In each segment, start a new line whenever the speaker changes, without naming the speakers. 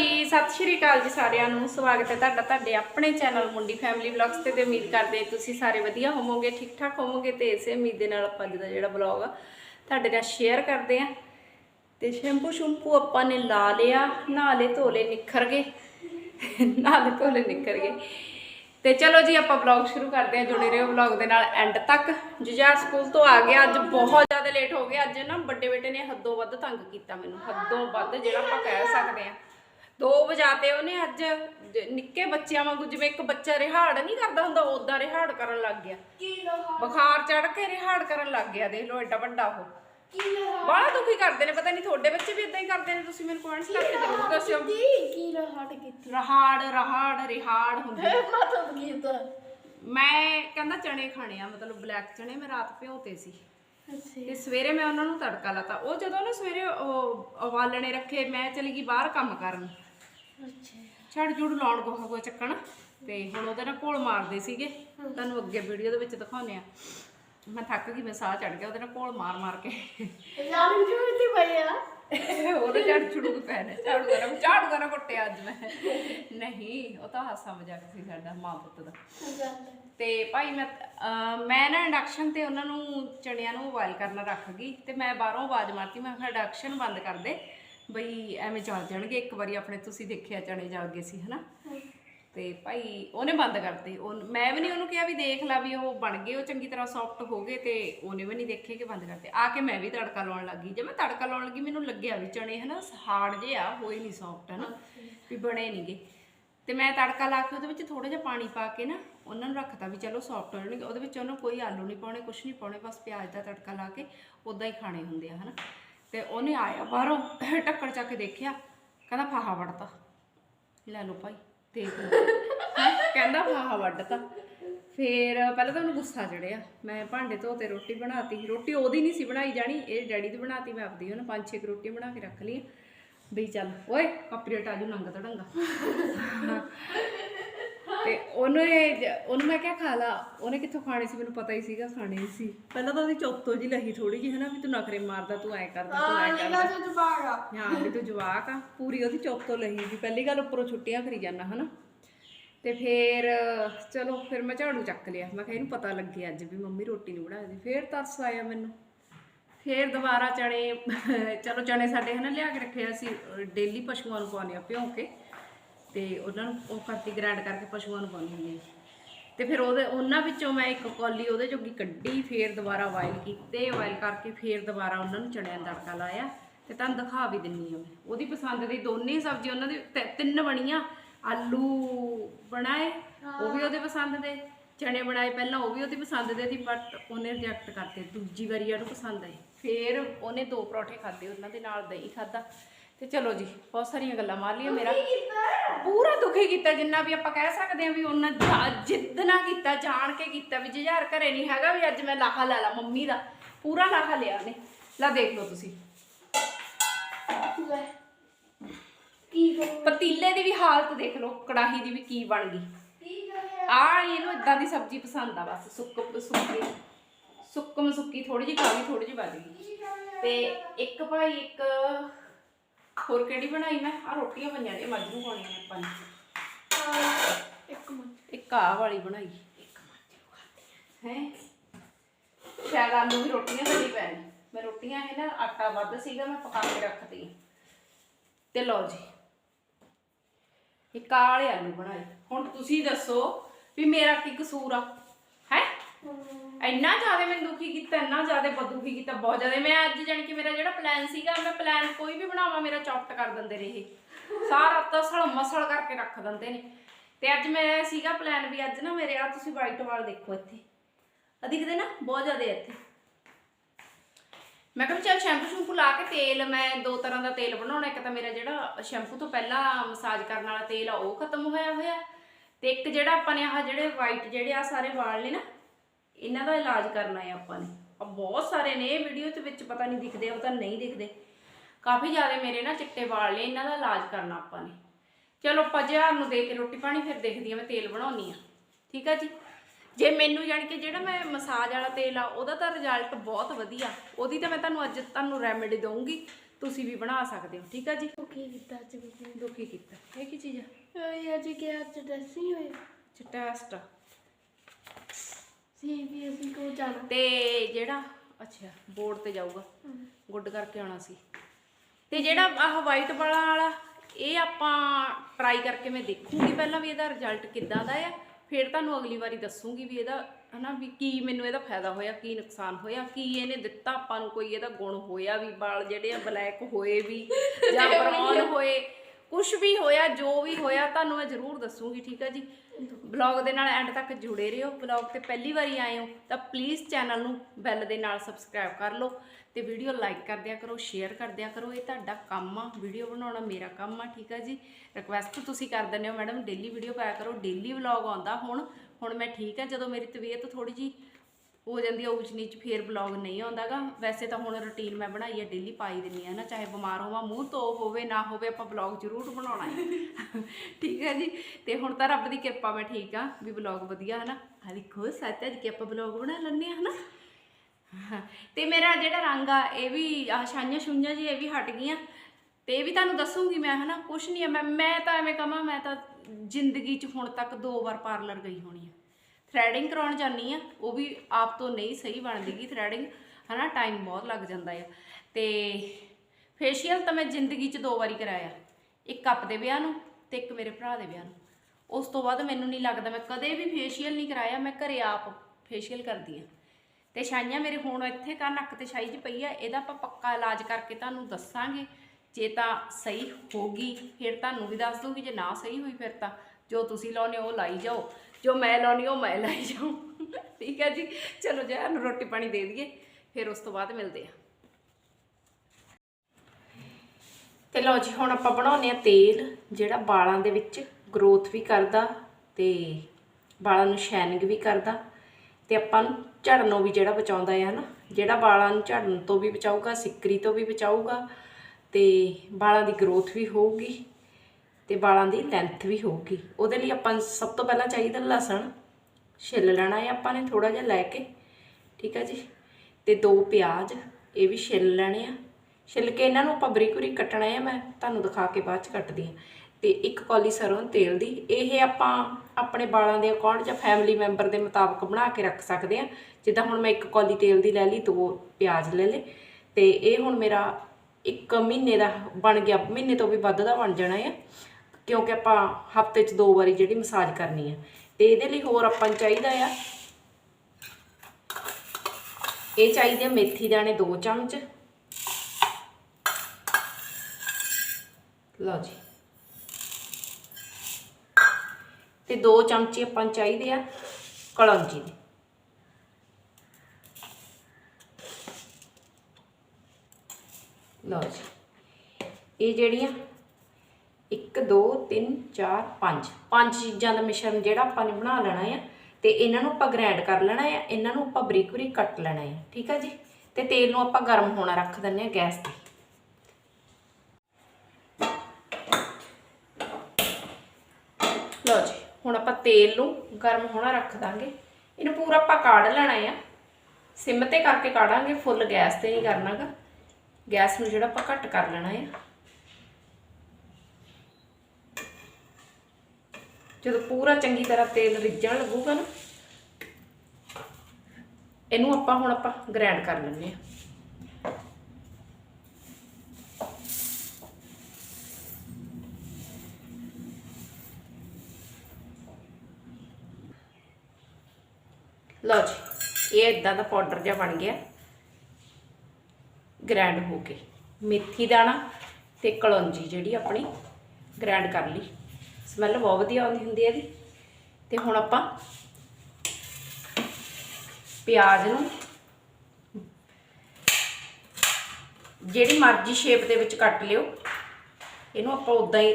ਜੀ, ਸਤਿ ਸ਼੍ਰੀ ਅਕਾਲ ਜੀ ਸਾਰਿਆਂ ਨੂੰ। ਸਵਾਗਤ ਹੈ ਤੁਹਾਡਾ ਤੁਹਾਡੇ ਆਪਣੇ ਚੈਨਲ ਮੁੰਡੀ ਫੈਮਿਲੀ ਵਲੌਗਸ ਤੇ ਤੇ ਉਮੀਦ ਕਰਦੇ ਤੁਸੀਂ ਸਾਰੇ ਵਧੀਆ ਹੋਵੋਗੇ ਠੀਕ ਠਾਕ ਹੋਵੋਗੇ ਤੇ ਇਸੇ ਉਮੀਦ ਦੇ ਨਾਲ ਆਪਾਂ ਅੱਜ ਦਾ ਜਿਹੜਾ ਵਲੌਗ ਆ, ਤੁਹਾਡੇ ਨਾਲ ਸ਼ੇਅਰ ਕਰਦੇ ਆ ਤੇ ਸ਼ੈਂਪੂ ਸ਼ੈਂਪੂ ਆਪਾਂ ਨੇ ਲਾ ਲਿਆ, ਨਾਲੇ ਧੋਲੇ ਨਿਖਰ ਗਏ। ਨਾਲੇ ਧੋਲੇ ਨਿਖਰ ਗਏ। ਤੇ ਚਲੋ ਜੀ ਆਪਾਂ ਵਲੌਗ ਸ਼ੁਰੂ ਕਰਦੇ ਹਾਂ, ਜੁੜੇ ਰਹੋ ਵਲੌਗ ਦੇ ਨਾਲ ਐਂਡ ਤੱਕ। ਜੁਝਾਰ ਸਕੂਲ ਤੋਂ ਆ ਗਿਆ ਅੱਜ ਬਹੁਤ ਜ਼ਿਆਦਾ ਲੇਟ ਹੋ ਗਿਆ ਅੱਜ ਨਾ ਵੱਡੇ ਬੇਟੇ ਨੇ ਹੱਦੋਂ ਵੱਧ ਤੰਗ ਕੀਤਾ ਮੈਨੂੰ, ਹੱਦੋਂ ਵੱਧ ਜਿਹੜਾ ਆਪਾਂ ਕਹਿ ਸਕਦੇ ਆ 2 ਵਜਾਤੇ ਉਹਨੇ ਅੱਜ ਜ- ਨਿੱਕੇ ਬੱਚਿਆਂ ਵਾਂਗੂ ਜਿਵੇਂ ਇੱਕ ਬੱਚਾ ਰਿਹਾੜ ਨਹੀਂ ਕਰਦਾ ਹੁੰਦਾ ਉਦਾਂ ਰਿਹਾੜ ਕਰਨ ਲੱਗ ਗਿਆ। ਬੁਖਾਰ ਚੜ ਕੇ ਰਿਹਾੜ ਕਰਨ ਲੱਗ ਗਿਆ ਦੇਖ ਲਓ ਐਡਾ ਵੱਡਾ ਉਹ। ਬੜਾ ਦੁਖੀ ਕਰਦੇ ਨੇ ਪਤਾ ਨਹੀਂ ਤੁਹਾਡੇ ਬੱਚੇ ਵੀ ਇਦਾਂ ਹੀ ਕਰਦੇ ਨੇ ਤੁਸੀਂ ਮੈਨੂੰ ਕਮੈਂਟਸ ਕਰਕੇ ਜ਼ਰੂਰ ਦੱਸਿਓ।
ਕੀ ਰਹਾਟ ਕੀਤੀ?
ਰਹਾੜ ਰਹਾੜ ਰਿਹਾੜ ਹੁੰਦੀ
ਮਤਲਬ ਕੀ ਤਾਂ?
ਮੈਂ ਕਹਿੰਦਾ ਚਣੇ ਖਾਣੇ ਆ ਮਤਲਬ ਬਲੈਕ ਚਣੇ ਮੈਂ ਰਾਤ ਭਿਓਤੇ ਸੀ। ਤੇ ਸਵੇਰੇ ਮੈਂ ਉਹਨਾਂ ਨੂੰ ਤੜਕਾ ਲਾਤਾ। ਉਹ ਜਦੋਂ ਨਾ ਸਵੇਰੇ ਉਹ ਉਬਾਲਣੇ ਰੱਖੇ ਮੈਂ ਚਲੀ ਗਈ ਬਾਹਰ ਕੰਮ ਕਰਨ।
ਅੱਛਾ
ਛੜ ਜੁੜ ਲਾਉਣ ਗੋਹਾ ਗੋ ਚੱਕਣ ਤੇ ਹੁਣ ਉਹਦੇ ਨਾਲ ਘੋਲ ਮਾਰਦੇ ਸੀਗੇ। ਤੁਹਾਨੂੰ ਅੱਗੇ ਵੀਡੀਓ ਦੇ ਵਿੱਚ ਦਿਖਾਉਨੇ ਆ ਮੈਂ ਥੱਕ ਗਈ ਮੈਂ ਸਾਹ ਚੜ ਗਿਆ ਉਹਦੇ ਨਾਲ ਘੋਲ ਮਾਰ ਮਾਰ ਕੇ।
ਲਾਲ ਜੁੜਦੀ ਭਈਆ
ਉਹਦੇ ਝੜ ਛੁੜੂ ਪੈ ਨੇ ਝਾੜੂ ਗਰਮ ਝਾੜੂ ਗਰਮ ਕੁੱਟਿਆ ਅੱਜ ਮੈਂ। ਨਹੀਂ ਉਹ ਤਾਂ ਹਾਸਾ ਮਜ਼ਾਕ ਸੀ ਸਾਡਾ ਮਾਂ ਪੁੱਤ ਦਾ। ਤੇ ਭਾਈ ਮੈਂ ਮੈਂ ਨਾ ਇੰਡਕਸ਼ਨ ਤੇ ਉਹਨਾਂ ਨੂੰ ਚਣਿਆਂ ਨੂੰ ਉਬਾਲ ਕਰਨਾ ਰੱਖ ਗਈ। ਤੇ ਮੈਂ ਬਾਹਰੋਂ ਆਵਾਜ਼ ਮਾਰਤੀ ਮੈਂ ਕਿਹਾ ਇੰਡਕਸ਼ਨ ਬੰਦ ਕਰ ਦੇ। ਬਈ ਐਵੇਂ ਚੱਲ ਜਾਣਗੇ ਇੱਕ ਵਾਰੀ ਆਪਣੇ ਤੁਸੀਂ ਦੇਖਿਆ ਚਣੇ ਜਲ ਗਏ ਸੀ ਹਨਾ? ਤੇ ਭਾਈ ਉਹਨੇ ਬੰਦ ਕਰਤੇ। ਉਹ ਮੈਂ ਵੀ ਨਹੀਂ ਉਹਨੂੰ ਕਿਹਾ ਵੀ ਦੇਖ ਲੈ ਵੀ ਉਹ ਬਣ ਗਏ ਉਹ ਚੰਗੀ ਤਰ੍ਹਾਂ ਸੌਫਟ ਹੋ ਗਏ ਤੇ ਉਹਨੇ ਵੀ ਨਹੀਂ ਦੇਖੇ ਕਿ ਬੰਦ ਕਰਤੇ। ਆ ਕੇ ਮੈਂ ਵੀ ਤੜਕਾ ਲਾਉਣ ਲੱਗੀ ਜੇ ਮੈਂ ਤੜਕਾ ਲਾਉਣ ਲੱਗੀ ਮੈਨੂੰ ਲੱਗਿਆ ਵੀ ਚਣੇ ਹਨਾ ਹਾਰਡ ਜੇ ਆ ਹੋਏ ਨਹੀਂ ਸੌਫਟ ਹਨਾ? ਵੀ ਬਣੇ ਨਹੀਂਗੇ ਤੇ ਮੈਂ ਤੜਕਾ ਲਾ ਕੇ ਉਹਦੇ ਵਿੱਚ ਥੋੜਾ ਜਿਹਾ ਪਾਣੀ ਪਾ ਕੇ ਨਾ ਉਹਨਾਂ ਨੂੰ ਰੱਖਤਾ ਵੀ ਚਲੋ ਸੌਫਟ ਹੋ ਜਾਣਗੇ। ਉਹਦੇ ਵਿੱਚ ਉਹਨੂੰ ਕੋਈ ਆਲੂ ਨਹੀਂ ਪਾਉਣੇ ਕੁਛ ਨਹੀਂ ਪਾਉਣੇ ਬਸ ਪਿਆਜ਼ ਦਾ ਤੜਕਾ ਲਾ ਕੇ ਉਦਾਂ ਹੀ ਖਾਣੇ ਹੁੰਦੇ ਆ ਹਨਾ? ਤੇ ਉਹਨੇ ਆਇਆ ਬਾਹਰੋਂ ਟੱਕਰ ਚੱਕ ਕੇ ਦੇਖਿਆ, ਕਹਿੰਦਾ ਫਾਹਾ ਵੜਤਾ ਲੈ ਲਓ ਭਾਈ, ਦੇਖ ਲਓ। ਹੈਂ? ਕਹਿੰਦਾ ਫਾਹਾ ਵੱਢਤਾ। ਫੇਰ ਪਹਿਲਾਂ ਤਾਂ ਉਹਨੂੰ ਗੁੱਸਾ ਚੜਿਆ। ਮੈਂ ਭਾਂਡੇ ਧੋਤੇ, ਰੋਟੀ ਬਣਾਤੀ। ਰੋਟੀ ਉਹਦੀ ਨਹੀਂ ਸੀ ਬਣਾਈ ਜਾਣੀ, ਇਹ ਡੈਡੀ ਦੀ ਬਣਾਤੀ, ਮੈਂ ਆਪਦੀ। ਉਹਨੇ ਪੰਜ ਛੇ ਕੁ ਰੋਟੀਆਂ ਬਣਾ ਕੇ ਰੱਖ ਲਈਆਂ। ਬਈ ਚੱਲ, ਓਏ ਕਾਪੀਰੇਟ ਆਜੂ ਨੰਗ ਤੜੰਗਾ ਤੇ ਉਹਨੇ ਉਹਨੂੰ ਮੈਂ ਕਿਹਾ ਖਾ ਲਾ। ਉਹਨੇ ਕਿੱਥੋਂ ਖਾਣੇ ਸੀ? ਮੈਨੂੰ ਪਤਾ ਹੀ ਸੀਗਾ ਖਾਣੇ ਸੀ। ਪਹਿਲਾਂ ਤਾਂ ਉਹਦੀ ਚੌਥੋ ਜੀ ਲਹੀ ਥੋੜੀ ਜਿਹੀ ਹਨਾ ਵੀ ਤੂੰ ਨਖਰੇ ਮਾਰਦਾ ਤੂੰ ਐ ਕਰਦਾ ਤੂੰ ਐ ਕਰਦਾ।
ਤਾਂ ਜਵਾਗਾ
ਹਾਂ ਵੀ ਤੂੰ ਜਵਾਕ ਆ। ਪੂਰੀ ਉਹਦੀ ਚੌਥੋ ਲਹੀ ਵੀ ਪਹਿਲੀ ਗੱਲ ਉੱਪਰੋਂ ਛੁੱਟੀਆਂ ਕਰੀ ਜਾਂਦਾ ਹਨਾ। ਤੇ ਫੇਰ ਚਲੋ ਫਿਰ ਮੈਂ ਝਾੜੂ ਚੱਕ ਲਿਆ। ਮੈਂ ਕਿਹਾ ਇਹਨੂੰ ਪਤਾ ਲੱਗੇ ਅੱਜ ਵੀ ਮੰਮੀ ਰੋਟੀ ਨਹੀਂ ਬਣਾਦੀ ਫੇਰ ਤਰਸ ਆਇਆ ਮੈਨੂੰ। ਫੇਰ ਦੁਬਾਰਾ ਚਣੇ ਚਲੋ ਚਣੇ ਸਾਡੇ ਹਨਾ ਲਿਆ ਕੇ ਰੱਖਿਆ ਸੀ ਡੇਲੀ ਪਸ਼ੂਆਂ ਨੂੰ ਪਾਉਂਦੇ ਆ ਭਿਉਂ ਕੇ। ਤੇ ਉਹਨਾਂ ਨੂੰ ਉਹ ਕਰਤੀ ਗ੍ਰੈਂਡ ਕਰਕੇ ਪਸ਼ੂਆਂ ਨੂੰ ਪਾਉਂਦੀ ਹੁੰਦੀ ਸੀ ਤੇ ਫਿਰ ਉਹਦੇ, ਉਹਨਾਂ ਵਿੱਚੋਂ ਮੈਂ ਇੱਕ ਕੌਲੀ ਉਹਦੇ ਜੋਗੀ ਕੱਢੀ, ਫੇਰ ਦੁਬਾਰਾ ਵਾਇਲ ਕੀਤੇ ਵਾਇਲ ਕਰਕੇ ਫੇਰ ਦੁਬਾਰਾ ਉਹਨਾਂ ਨੂੰ ਚਣਿਆਂ ਦਾ ਤੜਕਾ ਲਾਇਆ ਤੇ ਤੁਹਾਨੂੰ ਦਿਖਾ ਵੀ ਦਿੰਨੀ ਆ ਮੈਂ। ਉਹਦੀ ਪਸੰਦ ਦੀ ਦੋਨੇ ਹੀ ਸਬਜ਼ੀ ਉਹਨਾਂ ਦੀ ਤ- ਤਿੰਨ ਬਣੀਆਂ, ਆਲੂ ਬਣਾਏ, ਉਹ ਵੀ ਉਹਦੇ ਪਸੰਦ ਦੇ, ਚਣੇ ਬਣਾਏ ਪਹਿਲਾਂ, ਉਹ ਵੀ ਉਹਦੀ ਪਸੰਦ ਦੇ ਸੀ ਬਟ ਉਹਨੇ ਰਿਜੈਕਟ ਕਰਤੇ, ਦੂਜੀ ਵਾਰੀ ਉਹਨੂੰ ਪਸੰਦ ਆਏ ਫੇਰ ਉਹਨੇ ਦੋ ਪਰੌਠੇ ਖਾਦੇ ਉਹਨਾਂ ਦੇ ਨਾਲ ਦਹੀਂ ਖਾਦਾ ਤੇ ਚਲੋ ਜੀ ਬਹੁਤ ਸਾਰੀਆਂ ਗੱਲਾਂ ਮਾਰ ਲਈਆਂ ਮੇਰਾ। ਪੂਰਾ ਦੁਖੀ ਕੀਤਾ ਜਿੰਨਾ ਵੀ ਆਪਾਂ ਕਹਿ ਸਕਦੇ ਹਾਂ ਵੀ ਉਹਨਾਂ ਜਿੱਦ ਨਾ ਕੀਤਾ ਜਾਣ ਕੇ ਕੀਤਾ ਵੀ ਜੁਝਾਰ ਘਰੇ ਨਹੀਂ ਹੈਗਾ ਵੀ ਅੱਜ ਮੈਂ ਲਾਹਾ ਲੈ ਲਾ ਮੰਮੀ ਦਾ। ਪੂਰਾ ਲਾਹਾ ਲਿਆ ਨੇ ਲਾ ਦੇਖ ਲਓ ਤੁਸੀਂ।
ਲੈ ਕੀ ਕਰੂ
ਪਤੀਲੇ ਦੀ ਵੀ ਹਾਲਤ ਦੇਖ ਲਓ ਕੜਾਹੀ ਦੀ ਵੀ ਕੀ ਬਣ ਗਈ। ਆ ਇਹਨੂੰ ਇਦਾਂ ਦੀ ਸਬਜ਼ੀ ਪਸੰਦ ਆ ਬਸ ਸੁੱਕ ਸੁੱਕੀ। ਸੁੱਕਮ ਸੁੱਕੀ ਥੋੜੀ ਜਿਹੀ ਖਾ ਗਈ ਥੋੜੀ ਜਿਹੀ ਵੱਜ ਗਈ। ਤੇ ਇੱਕ ਭਾਈ ਇੱਕ ਹੋਰ ਕਿਹੜੀ ਬਣਾਈ ਮੈਂ? ਆ ਰੋਟੀਆਂ ਪਈਆਂ ਨੇ ਮੱਝ ਨੂੰ ਪਾਉਣੀਆਂ ਨੇ ਆਪਾਂ ਨੇ
ਇੱਕ ਮਿੰਟ
ਇੱਕ ਆਹ ਵਾਲੀ ਬਣਾਈ। ਇੱਕ ਮੱਝ ਨੂੰ ਖਾਂਦੀ ਹੈ? ਸ਼ਾਇਦ ਆਲੂ ਦੀ ਰੋਟੀਆਂ ਬਣੀ ਪੈਣ। ਮੈਂ ਰੋਟੀਆਂ ਇਹ ਨਾ ਆਟਾ ਵੱਧ ਸੀਗਾ ਮੈਂ ਪਕਾ ਕੇ ਰੱਖਤੀ ਤੇ ਲਓ ਜੀ। ਇਹ ਕਾਲੇ ਆਲੂ ਬਣਾਏ। ਹੁਣ ਤੁਸੀਂ ਦੱਸੋ ਵੀ ਮੇਰਾ ਕੀ ਕਸੂਰ ਆ? ਇੰਨਾ ਜ਼ਿਆਦਾ ਮੈਨੂੰ ਦੁਖੀ ਕੀਤਾ, ਇੰਨਾ ਜ਼ਿਆਦਾ ਬਦੁਖੀ ਕੀਤਾ, ਬਹੁਤ ਜ਼ਿਆਦਾ। ਮੈਂ ਅੱਜ ਜਾਣੀ ਕਿ ਮੇਰਾ ਜਿਹੜਾ ਪਲਾਨ ਸੀਗਾ, ਮੈਂ ਪਲਾਨ ਕੋਈ ਵੀ ਬਣਾਵਾਂ, ਮੇਰਾ ਚੌਪਟ ਕਰ ਦਿੰਦੇ ਨੇ ਇਹ। ਸਾਰਾ ਤਸਲ ਮਸਲ ਕਰਕੇ ਰੱਖ ਦਿੰਦੇ ਨੇ। ਤੇ ਅੱਜ ਮੈਂ ਸੀਗਾ ਪਲਾਨ ਵੀ ਅੱਜ ਨਾ ਮੇਰੇ ਆ ਤੁਸੀਂ ਵਾਈਟ ਵਾਲ ਦੇਖੋ ਇੱਥੇ। ਆ ਨਾ, ਬਹੁਤ ਜ਼ਿਆਦਾ ਇੱਥੇ। ਮੈਂ ਕਿਹਾ ਵੀ ਚੱਲ ਸ਼ੈਂਪੂ ਸ਼ੈਂਪੂ ਲਾ ਕੇ ਤੇਲ, ਮੈਂ ਦੋ ਤਰ੍ਹਾਂ ਦਾ ਤੇਲ ਬਣਾਉਣਾ। ਇੱਕ ਤਾਂ ਮੇਰਾ ਜਿਹੜਾ ਸ਼ੈਂਪੂ ਤੋਂ ਪਹਿਲਾਂ ਮਸਾਜ ਕਰਨ ਵਾਲਾ ਤੇਲ ਆ, ਉਹ ਖਤਮ ਹੋਇਆ ਹੋਇਆ। ਤੇ ਇੱਕ ਜਿਹੜਾ ਆਪਾਂ ਨੇ ਆਹ ਜਿਹੜੇ ਵਾਈਟ ਜਿਹੜੇ ਆ ਸਾਰੇ ਵਾਲ ਨੇ ਨਾ ਇਹਨਾਂ ਦਾ ਇਲਾਜ ਕਰਨਾ ਹੈ ਆਪਾਂ ਨੇ। ਆ ਬਹੁਤ ਸਾਰੇ ਨੇ ਇਹ ਵੀਡੀਓ ਦੇ ਵਿੱਚ ਪਤਾ ਨਹੀਂ ਦਿਖਦੇ ਉਹ ਤਾਂ ਨਹੀਂ ਦਿਖਦੇ। ਕਾਫੀ ਜ਼ਿਆਦਾ ਮੇਰੇ ਨਾ ਚਿੱਟੇ ਵਾਲ ਨੇ ਇਹਨਾਂ ਦਾ ਇਲਾਜ ਕਰਨਾ ਆਪਾਂ ਨੇ। ਚਲੋ ਆਪਾਂ ਜਹਾਰ ਨੂੰ ਦੇ ਕੇ ਰੋਟੀ ਪਾਣੀ ਫਿਰ ਦੇਖਦੀ ਆ ਮੈਂ ਤੇਲ ਬਣਾਉਣੀ ਆ ਠੀਕ ਆ ਜੀ? ਜੇ ਮੈਨੂੰ ਜਾਣੀ ਕਿ ਜਿਹੜਾ ਮੈਂ ਮਸਾਜ ਵਾਲਾ ਤੇਲ ਆ ਉਹਦਾ ਤਾਂ ਰਿਜ਼ਲਟ ਬਹੁਤ ਵਧੀਆ। ਉਹਦੀ ਤਾਂ ਮੈਂ ਤੁਹਾਨੂੰ ਅੱਜ ਤੁਹਾਨੂੰ ਰੈਮੇਡੀ ਦਊਂਗੀ। ਤੁਸੀਂ ਵੀ ਬਣਾ ਸਕਦੇ ਹੋ ਠੀਕ ਆ ਜੀ?
ਕੀ ਕੀਤਾ ਅੱਜ ਮੈਂ
ਦੁਖੀ ਕੀਤਾ? ਇਹ ਕੀ ਚੀਜ਼ ਆ?
ਓਏ ਅੱਜ ਕੀ ਅੱਜ ਡੈਸੀ ਹੋਏ
ਟੈਸਟ
ਸੀ ਵੀ ਅਸੀਂ ਕੋ ਜਾਣਾ?
ਤੇ ਜਿਹੜਾ ਅੱਛਾ ਬੋਰਡ ਤੇ ਜਾਊਗਾ। ਗੁੱਡ ਕਰਕੇ ਆਉਣਾ ਸੀ। ਤੇ ਜਿਹੜਾ ਆਹ ਵਾਈਟ ਵਾਲਾ ਵਾਲਾ ਇਹ ਆਪਾਂ ਟਰਾਈ ਕਰਕੇ ਮੈਂ ਦੇਖੂੰਗੀ ਪਹਿਲਾਂ ਵੀ ਇਹਦਾ ਰਿਜ਼ਲਟ ਕਿੱਦਾਂ ਦਾ ਆ। ਫਿਰ ਤੁਹਾਨੂੰ ਅਗਲੀ ਵਾਰੀ ਦੱਸੂੰਗੀ ਵੀ ਇਹਦਾ ਹਨਾ ਵੀ ਕੀ ਮੈਨੂੰ ਇਹਦਾ ਫਾਇਦਾ ਹੋਇਆ ਕੀ ਨੁਕਸਾਨ ਹੋਇਆ ਕੀ ਇਹਨੇ ਦਿੱਤਾ ਆਪਾਂ ਨੂੰ ਕੋਈ ਇਹਦਾ ਗੁਣ ਹੋਇਆ ਵੀ ਵਾਲ ਜਿਹੜੇ ਆ ਬਲੈਕ ਹੋਏ ਵੀ ਜਾਂ ਬਰਾਊਨ ਹੋਏ। ਕੁਝ ਵੀ ਹੋਇਆ, ਜੋ ਵੀ ਹੋਇਆ, ਤੁਹਾਨੂੰ ਮੈਂ ਜ਼ਰੂਰ ਦੱਸੂੰਗੀ, ਠੀਕ ਹੈ ਜੀ? ਬਲੌਗ ਦੇ ਨਾਲ ਐਂਡ ਤੱਕ ਜੁੜੇ ਰਹੋ। ਬਲੌਗ ਤੇ ਪਹਿਲੀ ਵਾਰੀ ਆਏ ਹੋ, ਤਾਂ ਪਲੀਜ਼ ਚੈਨਲ ਨੂੰ ਬੈਲ ਦੇ ਨਾਲ ਸਬਸਕ੍ਰਾਈਬ ਕਰ ਲਓ ਤੇ ਵੀਡੀਓ ਲਾਈਕ ਕਰ ਦਿਆ ਕਰੋ ਸ਼ੇਅਰ ਕਰ ਦਿਆ ਕਰੋ। ਇਹ ਤੁਹਾਡਾ ਕੰਮ ਆ ਵੀਡੀਓ ਬਣਾਉਣਾ ਮੇਰਾ ਕੰਮ ਆ, ਠੀਕ ਆ ਜੀ? ਰਿਕਵੈਸਟ ਤੁਸੀਂ ਕਰ ਦਿੰਦੇ ਹੋ ਮੈਡਮ ਡੇਲੀ ਵੀਡੀਓ ਪਾਇਆ ਕਰੋ। ਡੇਲੀ ਵਲੌਗ ਆਉਂਦਾ ਹੁਣ ਹੁਣ ਮੈਂ ਠੀਕ ਆ, ਜਦੋਂ ਮੇਰੀ ਤਬੀਅਤ ਥੋੜੀ ਜੀ ਹੋ ਜਾਂਦੀ ਆ ਉੱਚ ਨੀਚ ਫੇਰ ਬਲੌਗ ਨਹੀਂ ਆਉਂਦਾਗਾ। ਵੈਸੇ ਤਾਂ ਹੁਣ ਰੁਟੀਨ ਮੈਂ ਬਣਾਈ ਹੈ ਡੇਲੀ ਪਾਈ ਦਿੰਨੀ ਆ ਨਾ ਚਾਹੇ ਬਿਮਾਰ ਹੋਵਾਂ ਮੂੰਹ ਧੋ ਹੋਵੇ ਨਾ ਹੋਵੇ ਆਪਾਂ ਬਲੌਗ ਜ਼ਰੂਰ ਬਣਾਉਣਾ ਹੈ ਠੀਕ ਹੈ ਜੀ? ਤੇ ਹੁਣ ਤਾਂ ਰੱਬ ਦੀ ਕਿਰਪਾ ਮੈਂ ਠੀਕ ਆ ਵੀ ਬਲੌਗ ਵਧੀਆ ਹੈ ਨਾ ਆ ਦੇਖੋ ਸੱਚ ਅੱਜ ਕਿ ਆਪਾਂ ਬਲੌਗ ਬਣਾ ਲੈਂਦੇ ਆ ਹਨਾ? ਹਾਂ, ਤੇ ਮੇਰਾ ਜਿਹੜਾ ਰੰਗ ਆ ਇਹ ਵੀ ਆ ਛਾਈਆਂ ਛੁਈਆਂ ਜੀ ਇਹ ਵੀ ਹਟ ਗਈਆਂ। ਤੇ ਇਹ ਵੀ ਤੁਹਾਨੂੰ ਦੱਸੂਗੀ ਮੈਂ ਹਨਾ? ਕੁਛ ਨਹੀਂ ਆ ਮੈਂ ਮੈਂ ਤਾਂ ਐਵੇਂ ਕਹਾਂ ਮੈਂ ਤਾਂ ਜ਼ਿੰਦਗੀ 'ਚ ਹੁਣ ਤੱਕ ਦੋ ਵਾਰ ਪਾਰਲਰ ਗਈ ਹੋਣੀ ਆ। ਥ੍ਰੈਡਿੰਗ ਕਰਾਉਣ ਜਾਨੀ ਆ ਉਹ ਵੀ ਆਪ ਤੋਂ ਨਹੀਂ ਸਹੀ ਬਣਦੀਗੀ ਥ੍ਰੈਡਿੰਗ ਹਨਾ ਟਾਈਮ ਬਹੁਤ ਲੱਗ ਜਾਂਦਾ ਆ। ਤੇ ਫੇਸ਼ੀਅਲ ਤਾਂ ਮੈਂ ਜ਼ਿੰਦਗੀ 'ਚ ਦੋ ਵਾਰੀ ਕਰਾਇਆ, ਇੱਕ ਕੱਪ ਦੇ ਵਿਆਹ ਨੂੰ ਤੇ ਇੱਕ ਮੇਰੇ ਭਰਾ ਦੇ ਵਿਆਹ ਨੂੰ। ਉਸ ਤੋਂ ਬਾਅਦ ਮੈਨੂੰ ਨਹੀਂ ਲੱਗਦਾ ਮੈਂ ਕਦੇ ਵੀ ਫੇਸ਼ੀਅਲ ਨਹੀਂ ਕਰਾਇਆ, ਮੈਂ ਘਰੇ ਆਪ ਫੇਸ਼ੀਅਲ ਕਰਦੀ ਆ ਤੇ ਛਾਈਆਂ ਮੇਰੇ ਹੁਣ ਇੱਥੇ ਕਾ ਨੱਕ ਤੇ ਛਾਈ 'ਚ ਪਈ ਆ, ਇਹਦਾ ਆਪਾਂ ਪੱਕਾ ਇਲਾਜ ਕਰਕੇ ਤੁਹਾਨੂੰ ਦੱਸਾਂਗੇ, ਜੇ ਤਾਂ ਸਹੀ ਹੋਗੀ ਫਿਰ ਤੁਹਾਨੂੰ ਵੀ ਦੱਸ ਦੂੰਗੀ ਜੇ ਨਾ ਸਹੀ ਹੋਈ ਫਿਰ ਤਾਂ, ਜੋ ਤੁਸੀਂ ਲਾਉਨੇ ਉਹ ਲਾਈ ਜਾਓ। ਜੋ ਮੈਂ ਲਾਉਣੀ ਉਹ ਮੈਂ ਲਾਈ ਜਾਉ ਠੀਕ ਹੈ ਜੀ? ਚਲੋ ਜੀ, ਇਹਨੂੰ ਰੋਟੀ ਪਾਣੀ ਦੇ ਦਈਏ, ਫਿਰ ਉਸ ਤੋਂ ਬਾਅਦ ਮਿਲਦੇ ਆ। ਤੇ ਲਓ ਜੀ, ਹੁਣ ਆਪਾਂ ਬਣਾਉਂਦੇ ਆ ਤੇਲ, ਜਿਹੜਾ ਵਾਲਾਂ ਦੇ ਵਿੱਚ ਗਰੋਥ ਵੀ ਕਰਦਾ ਤੇ ਵਾਲਾਂ ਨੂੰ ਸ਼ਾਈਨਿੰਗ ਵੀ ਕਰਦਾ। ਤੇ ਆਪਾਂ ਨੂੰ ਝੜਨੋਂ ਵੀ ਜਿਹੜਾ ਬਚਾਉਂਦਾ ਹੈ ਹਨਾ ਜਿਹੜਾ ਵਾਲਾਂ ਨੂੰ ਝੜਨ ਤੋਂ ਵੀ ਬਚਾਊਗਾ, ਸਿੱਕਰੀ ਤੋਂ ਵੀ ਬਚਾਊਗਾ ਤੇ ਵਾਲਾਂ ਦੀ ਗਰੋਥ ਵੀ ਹੋਊਗੀ। ਤੇ ਵਾਲਾਂ ਦੀ ਲੈਂਥ ਵੀ ਹੋਊਗੀ। ਉਹਦੇ ਲਈ ਆਪਾਂ ਸਭ ਤੋਂ ਪਹਿਲਾਂ ਚਾਹੀਦਾ ਲਸਣ। ਛਿੱਲ ਲੈਣਾ ਹੈ ਆਪਾਂ ਨੇ ਥੋੜਾ ਜਿਹਾ ਲੈ ਕੇ। ਠੀਕ ਹੈ ਜੀ? ਤੇ ਦੋ ਪਿਆਜ਼, ਇਹ ਵੀ ਛਿੱਲ ਲੈਣੇ ਆ। ਛਿੱਲ ਕੇ ਇਹਨਾਂ ਨੂੰ ਆਪਾਂ ਬਰੀਕ ਬਰੀਕ ਕੱਟਣਾ ਹੈ, ਮੈਂ ਤੁਹਾਨੂੰ ਦਿਖਾ ਕੇ ਬਾਅਦ ਚ ਕੱਟਦੀ ਹਾਂ। ਤੇ ਇੱਕ ਕੌਲੀ ਸਰੋਂ ਤੇਲ ਦੀ, ਇਹ ਆਪਾਂ ਆਪਣੇ ਵਾਲਾਂ ਦੇ ਅਕਾਊਂਟ ਜਾਂ ਫੈਮਿਲੀ ਮੈਂਬਰ ਦੇ ਮੁਤਾਬਕ ਬਣਾ ਕੇ ਰੱਖ ਸਕਦੇ ਆ ਜਿੱਦਾਂ ਹੁਣ ਮੈਂ ਇੱਕ ਕੌਲੀ ਤੇਲ ਦੀ ਲੈ ਲਈ, ਦੋ ਪਿਆਜ਼ ਲੈ ਲਏ। ਤੇ ਇਹ ਹੁਣ ਮੇਰਾ ਇੱਕ ਮਹੀਨੇ ਦਾ ਬਣ ਗਿਆ, ਮਹੀਨੇ ਤੋਂ ਵੀ ਵੱਧ ਦਾ ਬਣ ਜਾਣਾ ਹੈ। ਕਿਉਂਕਿ ਆਪਾਂ ਹਫ਼ਤੇ 'ਚ ਦੋ ਵਾਰੀ ਜਿਹੜੀ ਮਸਾਜ ਕਰਨੀ ਹੈ ਤੇ ਇਹਦੇ ਲਈ ਹੋਰ ਆਪਾਂ ਨੂੰ ਚਾਹੀਦਾ ਆ, ਇਹ ਚਾਹੀਦੇ ਆ ਮੇਥੀ ਦਾਣੇ 2 ਚਮਚ। ਲਓ ਜੀ। ਤੇ 2 ਚਮਚੇ ਆਪਾਂ ਨੂੰ ਚਾਹੀਦੇ ਆ ਕਲੌਂਜੀ ਦੇ। ਲਓ ਜੀ। ਇਹ ਜਿਹੜੀਆਂ 1 2 3 4 5 ਪੰਜ ਚੀਜ਼ਾਂ ਦਾ ਮਿਸ਼ਰਣ ਜਿਹੜਾ ਆਪਾਂ ਨੇ ਬਣਾ ਲੈਣਾ ਆ, ਤੇ ਇਹਨਾਂ ਨੂੰ ਆਪਾਂ ਗ੍ਰੈਂਡ ਕਰ ਲੈਣਾ ਆ, ਇਹਨਾਂ ਨੂੰ ਆਪਾਂ ਬਰੀਕ ਬਰੀਕ ਕੱਟ ਲੈਣਾ ਆ। ਠੀਕ ਆ ਜੀ? ਤੇ ਤੇਲ ਨੂੰ ਆਪਾਂ ਗਰਮ ਹੋਣਾ ਰੱਖ ਦਿੰਨੇ ਆ ਗੈਸ ਤੇ। ਲਓ ਜੀ, ਹੁਣ ਆਪਾਂ ਤੇਲ ਨੂੰ ਗਰਮ ਹੋਣਾ ਰੱਖ ਦਾਂਗੇ। ਇਹਨੂੰ ਪੂਰਾ ਆਪਾਂ ਕਾੜ ਲੈਣਾ ਆ। ਸਿਮ ਤੇ ਕਰਕੇ ਕਾੜਾਂਗੇ, ਫੁੱਲ ਗੈਸ ਤੇ ਨਹੀਂ ਕਰਨਾਗਾ। ਗੈਸ ਨੂੰ ਜਿਹੜਾ ਆਪਾਂ ਘੱਟ ਕਰ ਲੈਣਾ ਆ। ਜਦੋਂ ਪੂਰਾ ਚੰਗੀ ਤਰ੍ਹਾਂ ਤੇਲ ਰਿੱਝਣ ਲੱਗੂਗਾ ਨਾ, ਇਹਨੂੰ ਆਪਾਂ ਹੁਣ ਆਪਾਂ ਗ੍ਰਾਈਂਡ ਕਰ ਲੈਂਦੇ ਆ ਲਓ ਜੀ, ਇਹ ਇਦਾਂ ਦਾ ਪਾਊਡਰ ਜਿਹਾ ਬਣ ਗਿਆ। ਗ੍ਰੈਂਡ ਹੋ ਕੇ। ਮੇਥੀ ਦਾਣਾ ਤੇ ਕਲੌਂਜੀ ਜਿਹੜੀ ਆਪਣੀ ਗ੍ਰਾਈਂਡ ਕਰ ਲਈ। ਸਮੈਲ ਬਹੁਤ ਵਧੀਆ ਆਉਂਦੀ ਹੁੰਦੀ ਹੈ ਇਹਦੀ। ਤੇ ਹੁਣ ਆਪਾਂ ਪਿਆਜ਼ ਨੂੰ ਜਿਹੜੀ ਮਰਜ਼ੀ ਸ਼ੇਪ ਦੇ ਵਿੱਚ ਕੱਟ ਲਿਓ। ਇਹਨੂੰ ਆਪਾਂ ਉਦਾਂ ਹੀ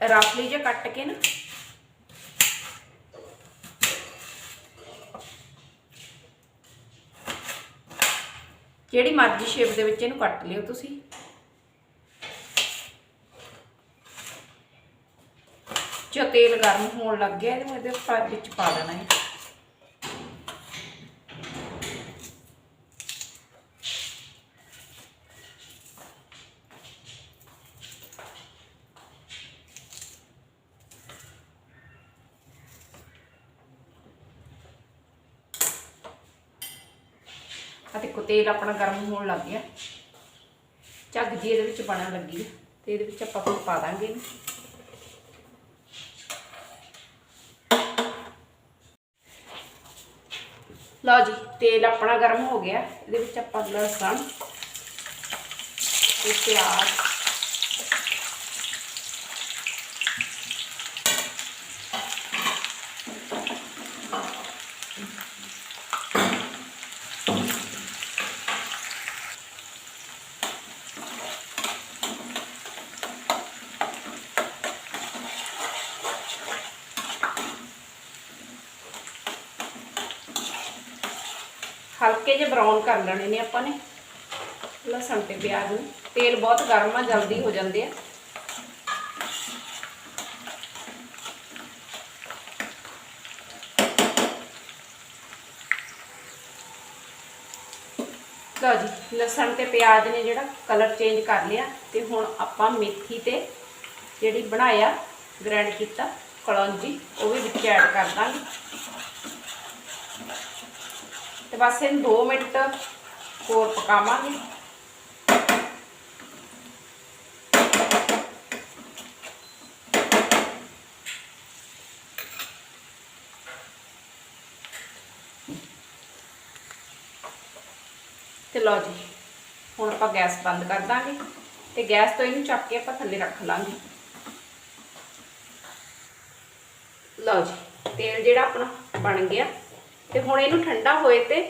ਰਫਲੀ ਜਿਹਾ ਕੱਟ ਕੇ ਨਾ ਜਿਹੜੀ ਮਰਜ਼ੀ ਸ਼ੇਪ ਦੇ ਵਿੱਚ ਇਹਨੂੰ ਕੱਟ ਲਿਓ ਤੁਸੀਂ। ਜੋ ਤੇਲ ਗਰਮ ਹੋਣ ਲੱਗ ਗਿਆ, ਇਹਨੂੰ ਇਹਦੇ ਵਿੱਚ ਪਾ ਦੇਣਾ ਹੈ। ਅਤੇ ਕੋ ਤੇਲ ਆਪਣਾ ਗਰਮ ਹੋਣ ਲੱਗ ਗਿਆ। ਝੱਗ ਜੀ ਇਹਦੇ ਵਿੱਚ ਬਣਨ ਲੱਗੀ ਤੇ ਇਹਦੇ ਵਿੱਚ ਆਪਾਂ ਪਾ ਦਾਂਗੇ ਇਹਨੂੰ। ਲਓ ਜੀ ਤੇਲ ਆਪਣਾ ਗਰਮ ਹੋ ਗਿਆ ਇਹਦੇ ਵਿੱਚ ਆਪਾਂ ਲਸਣ ਤੇ ਪਿਆਜ਼ ਹਲਕੇ ਜਿਹੇ ਬਰਾਊਨ ਕਰ ਲੈਣੇ ਨੇ ਆਪਾਂ ਨੇ। ਲਸਣ ਤੇ ਪਿਆਜ਼ ਨੂੰ। ਤੇਲ ਬਹੁਤ ਗਰਮ ਆ, ਜਲਦੀ ਹੋ ਜਾਂਦੇ ਆ। ਲਓ ਜੀ, ਲਸਣ ਤੇ ਪਿਆਜ਼ ਨੇ ਜਿਹੜਾ ਕਲਰ ਚੇਂਜ ਕਰ ਲਿਆ ਤੇ ਹੁਣ ਆਪਾਂ ਮੇਥੀ ਤੇ ਜਿਹੜੀ ਬਣਾਇਆ ਗ੍ਰਾਈਂਡ ਕੀਤਾ, ਕਲੌਂਜੀ, ਉਹ ਵੀ ਵਿੱਚ ਐਡ ਕਰ ਦਾਂਗੇ। ਤੇ ਬਸ ਇਹਨੂੰ 2 ਮਿੰਟ ਹੋਰ ਪਕਾਵਾਂਗੇ ਤੇ ਲਓ ਜੀ ਹੁਣ ਆਪਾਂ ਗੈਸ ਬੰਦ ਕਰ ਦਾਂਗੇ ਤੇ ਗੈਸ ਤੋਂ ਇਹਨੂੰ ਚੱਕ ਕੇ ਆਪਾਂ ਥੱਲੇ ਰੱਖ ਲਾਂਗੇ ਲਓ ਜੀ ਤੇਲ ਜਿਹੜਾ ਆਪਣਾ ਬਣ ਗਿਆ ਤੇ ਹੁਣ ਇਹਨੂੰ ਠੰਡਾ ਹੋਏ ਤੇ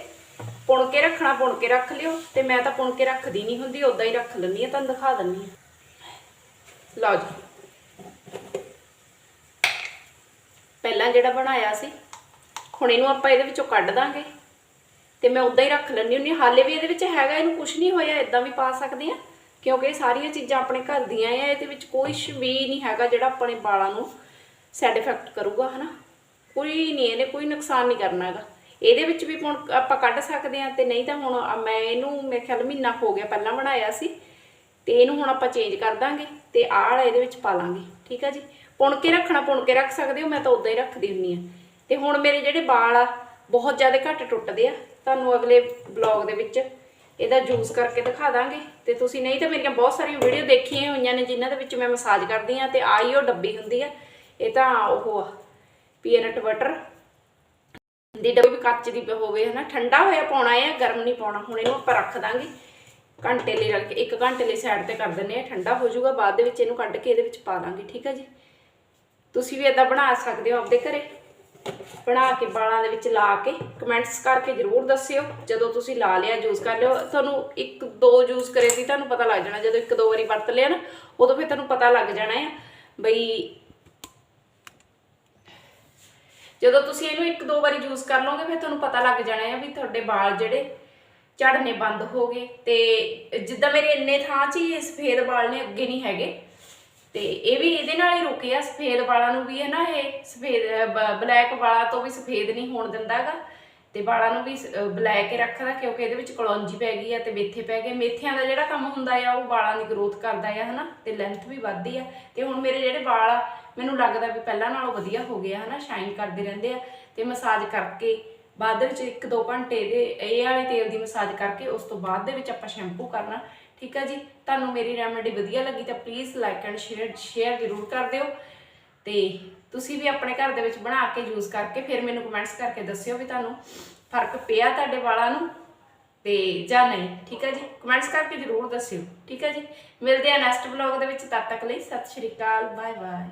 ਪੁਣ ਕੇ ਰੱਖਣਾ, ਪੁਣ ਕੇ ਰੱਖ ਲਿਓ ਤੇ ਮੈਂ ਤਾਂ ਪੁਣ ਕੇ ਰੱਖਦੀ ਨਹੀਂ ਹੁੰਦੀ ਉਦਾਂ ਹੀ ਰੱਖ ਲੈਂਦੀ ਆ, ਤੁਹਾਨੂੰ ਦਿਖਾ ਦਿੰਨੀ ਆ। ਲਓ ਜੀ। ਪਹਿਲਾਂ ਜਿਹੜਾ ਬਣਾਇਆ ਸੀ, ਹੁਣ ਇਹਨੂੰ ਆਪਾਂ ਇਹਦੇ ਵਿੱਚੋਂ ਕੱਢ ਦਾਂਗੇ ਤੇ ਮੈਂ ਉਦਾਂ ਹੀ ਰੱਖ ਲੈਂਦੀ ਹੁੰਦੀ ਹਾਂ। ਹਾਲੇ ਵੀ ਇਹਦੇ ਵਿੱਚ ਹੈਗਾ, ਇਹਨੂੰ ਕੁਝ ਨਹੀਂ ਹੋਇਆ ਇਦਾਂ ਵੀ ਪਾ ਸਕਦੇ ਆ, ਕਿਉਂਕਿ ਇਹ ਸਾਰੀਆਂ ਚੀਜ਼ਾਂ ਆਪਣੇ ਘਰ ਦੀਆਂ ਆ, ਇਹਦੇ ਵਿੱਚ ਕੋਈ ਵੀ ਨਹੀਂ ਹੈਗਾ ਜਿਹੜਾ ਆਪਣੇ ਵਾਲਾਂ ਨੂੰ ਸਾਈਡ ਇਫੈਕਟ ਕਰੂਗਾ, ਹਨਾ? ਕੋਈ ਨਹੀਂ, ਇਹਨੇ ਕੋਈ ਨੁਕਸਾਨ ਨਹੀਂ ਕਰਨਾ ਹੈਗਾ। ਇਹਦੇ ਵਿੱਚ ਵੀ ਹੁਣ ਆਪਾਂ ਕੱਢ ਸਕਦੇ ਆ ਤੇ ਨਹੀਂ ਤਾਂ ਹੁਣ ਮੈਂ ਇਹਨੂੰ ਮੇਰੇ ਖਿਆਲ ਮਹੀਨਾ ਹੋ ਗਿਆ ਪਹਿਲਾਂ ਬਣਾਇਆ ਸੀ ਤੇ ਇਹਨੂੰ ਹੁਣ ਆਪਾਂ ਚੇਂਜ ਕਰ ਦਾਂਗੇ ਤੇ ਆਹ ਵਾਲਾ ਇਹਦੇ ਵਿੱਚ ਪਾ ਲਾਂਗੇ, ਠੀਕ ਆ ਜੀ? ਪੁਣ ਕੇ ਰੱਖਣਾ ਪੁਣ ਕੇ ਰੱਖ ਸਕਦੇ ਹੋ, ਮੈਂ ਤਾਂ ਉਦਾਂ ਹੀ ਰੱਖਦੀ ਹੁੰਨੀ ਆ ਤੇ ਹੁਣ ਮੇਰੇ ਜਿਹੜੇ ਵਾਲ ਆ, ਬਹੁਤ ਜ਼ਿਆਦਾ ਘੱਟ ਟੁੱਟਦੇ ਆ, ਤੁਹਾਨੂੰ ਅਗਲੇ ਬਲੌਗ ਦੇ ਵਿੱਚ ਇਹਦਾ ਜੂਸ ਕਰਕੇ ਦਿਖਾ ਦਾਂਗੇ। ਤੇ ਤੁਸੀਂ ਨਹੀਂ ਤਾਂ ਮੇਰੀਆਂ ਬਹੁਤ ਸਾਰੀਆਂ ਵੀਡੀਓ ਦੇਖੀਆਂ ਹੋਈਆਂ ਨੇ, ਜਿਨ੍ਹਾਂ ਦੇ ਵਿੱਚ ਮੈਂ ਮਸਾਜ ਕਰਦੀ ਆ ਤੇ ਆਈ ਉਹ ਡੱਬੀ ਹੁੰਦੀ ਆ, ਇਹ ਤਾਂ ਉਹ ਆ ਪੀਨਟ ਬਟਰ ਦੀ ਡੱਬੀ ਵੀ ਕੱਚ ਦੀ ਹੋਵੇ ਹਨਾ, ਠੰਡਾ ਹੋਇਆ ਪਾਉਣਾ ਹੈ ਗਰਮ ਨਹੀਂ ਪਾਉਣਾ, ਹੁਣ ਇਹਨੂੰ ਆਪਾਂ ਰੱਖ ਦਾਂਗੇ। ਘੰਟੇ ਲਈ ਰੱਖ ਕੇ, ਇੱਕ ਘੰਟੇ ਲਈ ਸਾਈਡ ਤੇ ਕਰ ਦਿੰਨੇ ਆ ਠੰਡਾ ਹੋ ਜਾਊਗਾ, ਬਾਅਦ ਦੇ ਵਿੱਚ ਇਹਨੂੰ ਕੱਢ ਕੇ ਇਹਦੇ ਵਿੱਚ ਪਾ ਦਾਂਗੇ, ਠੀਕ ਹੈ ਜੀ। ਤੁਸੀਂ ਵੀ ਇਦਾਂ ਬਣਾ ਸਕਦੇ ਹੋ ਆਪਦੇ ਘਰੇ। ਬਣਾ ਕੇ ਬਾਲਾਂ ਦੇ ਵਿੱਚ ਲਾ ਕੇ ਕਮੈਂਟਸ ਕਰਕੇ ਜਰੂਰ ਦੱਸਿਓ, ਜਦੋਂ ਤੁਸੀਂ ਲਾ ਲਿਆ ਯੂਜ਼ ਕਰ ਲਿਓ। ਤੁਹਾਨੂੰ ਇੱਕ ਦੋ ਯੂਜ਼ ਕਰੇ ਸੀ, ਤੁਹਾਨੂੰ ਪਤਾ ਲੱਗ ਜਾਣਾ, ਜਦੋਂ ਇੱਕ ਦੋ ਵਾਰੀ ਵਰਤ ਲਿਆ ਨਾ, ਉਦੋਂ ਫਿਰ ਤੁਹਾਨੂੰ ਪਤਾ ਲੱਗ ਜਾਣਾ ਹੈ ਬਈ ਜਦੋਂ ਤੁਸੀਂ ਇਹਨੂੰ ਇੱਕ ਦੋ ਵਾਰੀ ਯੂਜ਼ ਕਰ ਲਓਗੇ, ਫਿਰ ਤੁਹਾਨੂੰ ਪਤਾ ਲੱਗ ਜਾਣਾ ਹੈ ਵੀ ਤੁਹਾਡੇ ਵਾਲ ਜਿਹੜੇ ਝੜਨੇ ਬੰਦ ਹੋ ਗਏ। ਤੇ ਜਿੱਦਾਂ ਮੇਰੇ ਇੰਨੇ ਥਾਂ 'ਚ ਹੀ ਸਫੇਦ ਵਾਲ ਨੇ, ਅੱਗੇ ਨਹੀਂ ਹੈਗੇ। ਤੇ ਇਹ ਵੀ ਇਹਦੇ ਨਾਲ ਹੀ ਰੁਕੇ ਆ ਸਫੇਦ ਵਾਲਾਂ ਨੂੰ ਵੀ ਹੈ ਨਾ, ਇਹ ਸਫੇਦ ਬਲੈਕ ਵਾਲਾਂ ਤੋਂ ਵੀ ਸਫੇਦ ਨਹੀਂ ਹੋਣ ਦਿੰਦਾਗਾ ਤੇ ਵਾਲਾਂ ਨੂੰ ਵੀ ਬਲੈਕ ਹੀ ਰੱਖਦਾ, ਕਿਉਂਕਿ ਇਹਦੇ ਵਿੱਚ ਕਲੌਂਜੀ ਪੈ ਗਈ ਆ ਤੇ ਮੇਥੇ ਪੈ ਗਏ। ਮੇਥਿਆਂ ਦਾ ਜਿਹੜਾ ਕੰਮ ਹੁੰਦਾ ਆ, ਉਹ ਵਾਲਾਂ ਦੀ ਗਰੋਥ ਕਰਦਾ ਆ, ਹਨਾ। ਤੇ ਲੈਂਥ ਵੀ ਵੱਧਦੀ ਆ। ਤੇ ਹੁਣ ਮੇਰੇ ਜਿਹੜੇ ਵਾਲ ਆ ਮੈਨੂੰ ਲੱਗਦਾ ਵੀ ਪਹਿਲਾਂ ਨਾਲੋਂ ਵਧੀਆ ਹੋ ਗਿਆ ਆ ਹਨਾ ਸ਼ਾਈਨ ਕਰਦੇ ਰਹਿੰਦੇ ਆ ਤੇ ਮਸਾਜ ਕਰਕੇ ਬਾਅਦ ਦੇ ਵਿੱਚ 1-2 ਘੰਟੇ ਦੇ ਇਹ ਵਾਲੇ ਤੇਲ ਦੀ ਮਸਾਜ ਕਰਕੇ ਉਸ ਤੋਂ ਬਾਅਦ ਦੇ ਵਿੱਚ ਆਪਾਂ ਸ਼ੈਂਪੂ ਕਰਨਾ, ਠੀਕ ਆ ਜੀ? ਤੁਹਾਨੂੰ ਮੇਰੀ ਰੈਮੇਡੀ ਵਧੀਆ ਲੱਗੀ ਤਾਂ please like and share share ਜ਼ਰੂਰ ਕਰ ਦਿਓ। ਤੇ ਤੁਸੀਂ ਵੀ ਆਪਣੇ ਘਰ ਦੇ ਵਿੱਚ ਬਣਾ ਕੇ ਯੂਜ਼ ਕਰਕੇ ਫਿਰ ਮੈਨੂੰ ਕਮੈਂਟਸ ਕਰਕੇ ਦੱਸਿਓ ਵੀ ਤੁਹਾਨੂੰ ਫ਼ਰਕ ਪਿਆ ਤੁਹਾਡੇ ਵਾਲਾਂ ਨੂੰ ਤੇ ਜਾਂ ਨਹੀਂ, ਠੀਕ ਹੈ ਜੀ? ਕਮੈਂਟਸ ਕਰਕੇ ਜ਼ਰੂਰ ਦੱਸਿਓ, ਠੀਕ ਹੈ ਜੀ? ਮਿਲਦੇ ਆ ਨੈਕਸਟ ਵਲੌਗ ਦੇ ਵਿੱਚ, ਤਦ ਤੱਕ ਲਈ ਸਤਿ ਸ਼੍ਰੀ ਅਕਾਲ ਬਾਏ ਬਾਏ